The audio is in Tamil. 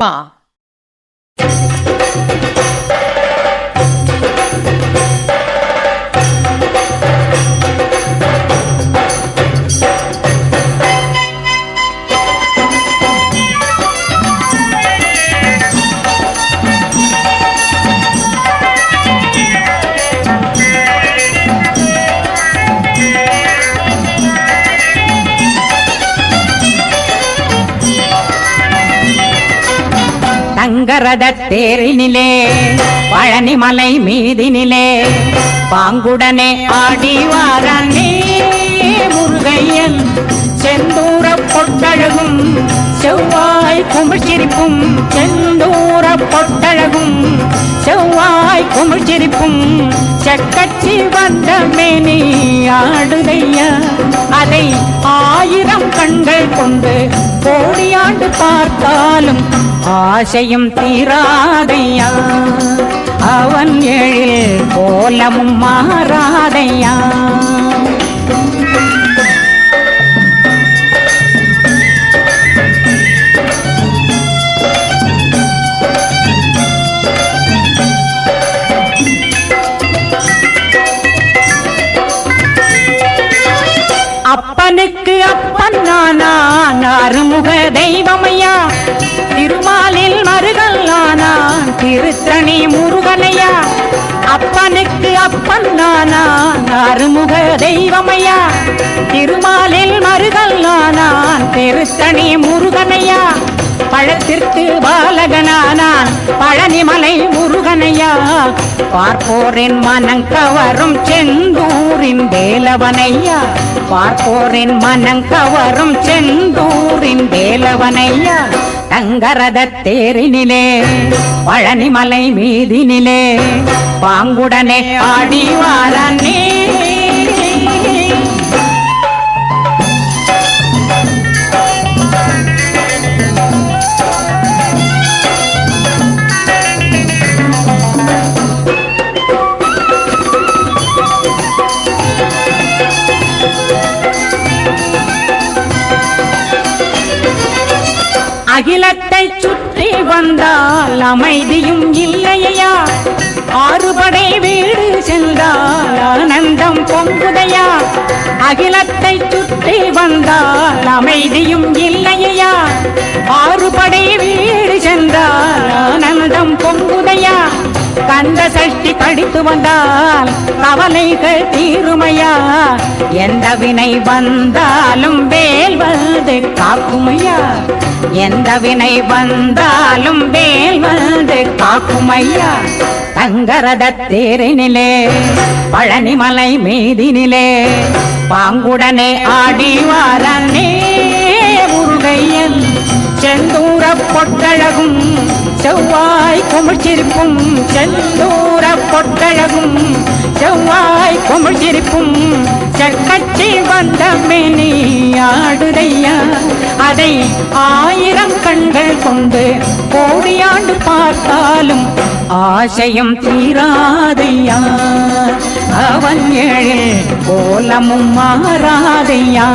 Bah. தங்கரத தேரினிலே பழனிமலை மீதினிலே பாங்குடனே ஆடி வாரனே முருகையன் செந்தூர பொட்டழகும் செவ்வாய் குமிழ்ச்சிரிப்பும் செந்தூர பொட்டழகும் செவ்வாய் குமிழ்ச்சிரிப்பும் செக்கச்சி வந்த மேனி ஆடுதையா அதை ஆயிரம் கண்கள் கொண்டு கோடி ஆண்டு பார்த்தாலும் ஆசையும் தீராதையா. அவன் எழில் கோலமும் மாறாதையா. அப்பனுக்கு அப்பன் நானா அருமுக தெய்வமையா? திருமாலில் மருகல் நானான் திருத்தணி முருகனையா? அப்பனுக்கு அப்பன் நானான் அருமுக தெய்வமையா? திருமாலில் மருகல் நானான் திருத்தணி முருகனையா? பழத்திற்கு பாலகனானான் பழனிமலை முருகனையா? பார்ப்போரின் மனம் கவரும் செந்தூரின் வேலவனையா? பார்ப்போரின் மனம் கவரும் செந்தூர் ஐயா தங்கரத தேரினிலே பழனிமலை மீதினிலே பாங்குடனே ஆடி நீ அகிலத்தை சுற்றி வந்தால் அமைதியும் இல்லையா? ஆறுபடை வீடு சென்றால் ஆனந்தம் பொங்குதையா? அகிலத்தை சுற்றி வந்தால் அமைதியும் இல்லையா? ஆறுபடை வீடு சென்றால் ஆனந்தம் பொங்குதையா? கந்த சஷ்டி படித்து வந்தால் கவலைகள் தீருமையா? எந்த வினை வந்தாலும் வேல் வந்து காக்குமையா எந்த வினை வந்தாலும் வேல் வந்து காக்குமையா? தங்கரத தேரினிலே பழனிமலை மீதினிலே பாங்குடனே ஆடி வாரனே முருகையன் செந்தூர பொட்டழகும் செவ்வாய் குமிழ்ச்சிருப்பும் செந்தூர பொட்டழகும் செவ்வாய் குமிழ்ச்சிருப்பும் செக்கச்சி வந்த மேனி ஆடுதையா? அதை ஆயிரம் கண்கள் கொண்டு கோடியாண்டு பார்த்தாலும் ஆசையும் தீராதையா. அவன் எழில் கோலமும் மாறாதையா.